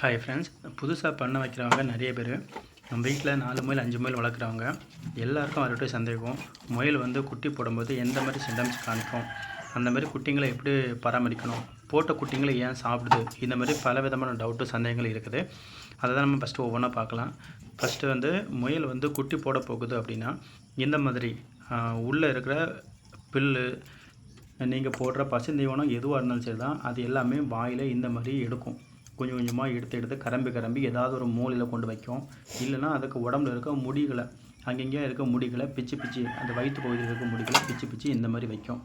Hi friends புதுசாக பண்ண வைக்கிறவங்க நிறைய பேர். நம்ம வீட்டில் நாலு முயல் அஞ்சு முயல் வளர்க்குறவங்க. எல்லாருக்கும் வரட்டும் சந்தேகம் முயல் வந்து குட்டி போடும்போது எந்த மாதிரி சிம்டம்ஸ் காணிக்கும் அந்த மாதிரி குட்டிங்களை எப்படி பராமரிக்கணும்? போட்ட குட்டிங்களை ஏன் சாப்பிடுது? இந்த மாதிரி பல விதமான டவுட்டு சந்தேகங்கள் இருக்குது. அதை தான் நம்ம ஃபஸ்ட்டு ஒவ்வொன்றா பார்க்கலாம். ஃபஸ்ட்டு வந்து முயல் வந்து குட்டி போட போகுது அப்படின்னா இந்த மாதிரி உள்ளே இருக்கிற புல்லு நீங்கள் போடுற பசுந்தீவனம் எதுவாக இருந்தாலும் சரி தான் அது எல்லாமே வாயில் இந்த மாதிரி எடுக்கும். கொஞ்சம் கொஞ்சமாக எடுத்து எடுத்து கரம்பி கரம்பி ஏதாவது ஒரு மூலையில் கொண்டு வைக்கும். இல்லைன்னா அதுக்கு உடம்புல இருக்க முடிகளை அங்கங்கேயும் இருக்க முடிகளை பிச்சு பிச்சு அந்த வயிற்று பகுதியில் இருக்க முடிகளை பிச்சு பிச்சு இந்த மாதிரி வைக்கும்.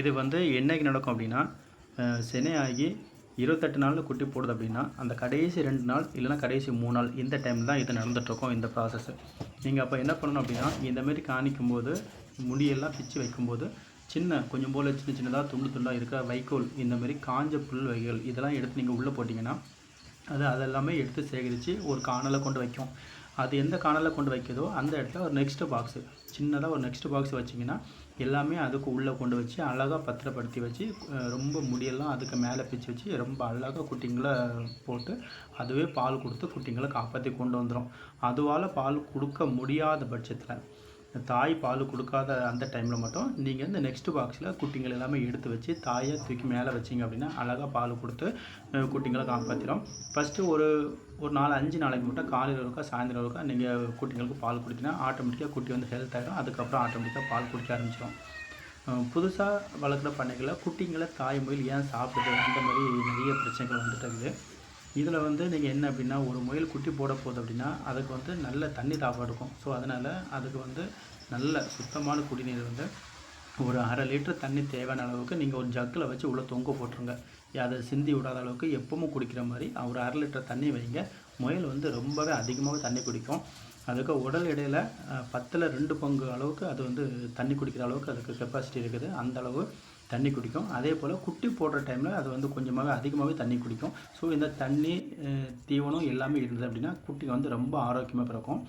இது வந்து என்னைக்கு நடக்கும் அப்படின்னா செனையாகி இருபத்தெட்டு நாளில் குட்டி போடுது அப்படின்னா அந்த கடைசி ரெண்டு நாள் இல்லைன்னா கடைசி மூணு நாள் இந்த டைம் தான் இது நடந்துகிட்ருக்கோம் இந்த ப்ராசஸ் நீங்கள் அப்போ என்ன பண்ணணும் அப்படின்னா இந்த மாதிரி காணிக்கும் போது முடியெல்லாம் பிச்சு வைக்கும்போது சின்ன கொஞ்சம் போல் சின்ன சின்னதாக துண்டு துண்டாக இருக்க வைக்கோல் இந்தமாரி காஞ்ச புல் வகைகள் இதெல்லாம் எடுத்து நீங்கள் உள்ளே போட்டிங்கன்னா அது அதெல்லாமே எடுத்து சேகரித்து ஒரு காணலை கொண்டு வைக்கும். அது எந்த காணலில் கொண்டு வைக்குதோ அந்த இடத்துல ஒரு நெக்ஸ்ட் பாக்ஸு சின்னதாக ஒரு நெக்ஸ்ட் பாக்ஸ் வச்சிங்கன்னா எல்லாமே அதுக்கு உள்ளே கொண்டு வச்சு அழகாக பத்திரப்படுத்தி வச்சு ரொம்ப முடியெல்லாம் அதுக்கு மேலே பிச்சு வச்சு ரொம்ப அழகாக குட்டிங்களை போட்டு அதுவே பால் கொடுத்து குட்டிங்களை காப்பாற்றி கொண்டு வந்துடும் அதுவால் பால் கொடுக்க முடியாத பட்சத்தில் தாய் பால் கொடுக்காத அந்த டைமில் மட்டும் நீங்கள் இந்த நெக்ஸ்ட் பாக்ஸில் குட்டிங்கள் எல்லாமே எடுத்து வச்சு தாயை தூக்கி மேலே வச்சிங்க அப்படின்னா அழகாக பால் கொடுத்து குட்டிங்களை காப்பாற்றிடும் ஃபஸ்ட்டு ஒரு ஒரு நாலு அஞ்சு நாளைக்கு மட்டும் காலையில் இருக்கா சாயந்தரம் இருக்கா நீங்கள் குட்டிங்களுக்கு பால் கொடுத்தீங்கன்னா ஆட்டோமேட்டிக்காக குட்டி வந்து ஹெல்த் ஆகிடும் அதுக்கப்புறம் ஆட்டோமேட்டிக்காக பால் குடிக்க ஆரம்பிச்சிடும் புதுசாக வளர்க்குற பண்ணைகளை குட்டிங்களை தாய் மொழியில் ஏன் சாப்பிடுது அந்த மாதிரி நிறைய பிரச்சனைகள் வந்துட்டு இருக்குது. இதில் வந்து நீங்கள் என்ன அப்படின்னா ஒரு முயல் குட்டி போட போகுது அப்படின்னா அதுக்கு வந்து நல்ல தண்ணி தாகம் இருக்கும் ஸோ அதனால் அதுக்கு வந்து நல்ல சுத்தமான குடிநீர் வந்து ஒரு அரை லிட்டர் தண்ணி தேவையான அளவுக்கு நீங்கள் ஒரு ஜக்கில் வச்சு உள்ளே தொங்க போட்டுருங்க. அதை சிந்தி விடாத அளவுக்கு எப்பவும் குடிக்கிற மாதிரி ஒரு அரை லிட்டர் தண்ணி வைங்க. முயல் வந்து ரொம்பவே அதிகமாகவே தண்ணி குடிக்கும். அதுக்கு உடல் எடையில் பத்தில் ரெண்டு பங்கு அளவுக்கு அது வந்து தண்ணி குடிக்கிற அளவுக்கு அதுக்கு கெப்பாசிட்டி இருக்குது. அந்த அளவு தண்ணி குடிக்கும். அதே போல் குட்டி போடுற டைமில் அது வந்து கொஞ்சமாகவே அதிகமாகவே தண்ணி குடிக்கும். ஸோ இந்த தண்ணி தீவனம் எல்லாமே இருந்தது அப்படின்னா குட்டிங்க வந்து ரொம்ப ஆரோக்கியமாக பிறக்கும்.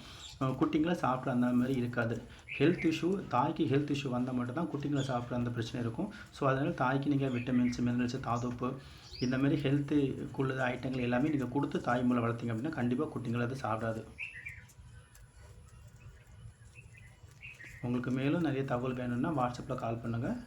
குட்டிங்களை சாப்பிட அந்த மாதிரி இருக்காது. ஹெல்த் இஷ்யூ தாய்க்கு ஹெல்த் இஷ்யூ வந்தால் மட்டும்தான் குட்டிங்களை சாப்பிட்ற அந்த பிரச்சனை இருக்கும். ஸோ அதனால் தாய்க்கு நீங்கள் விட்டமின்ஸ் மினரல்ஸ் தாதுப்பு இந்த மாதிரி ஹெல்த்துக்குள்ள ஐட்டங்கள் எல்லாமே நீங்கள் கொடுத்து தாய் மூலம் வளர்த்தீங்க அப்படின்னா கண்டிப்பாக குட்டிங்களை அது சாப்பிடாது. உங்களுக்கு மேலும் நிறைய தகவல் வேணும்னா வாட்ஸ்அப்பில் கால் பண்ணுங்கள்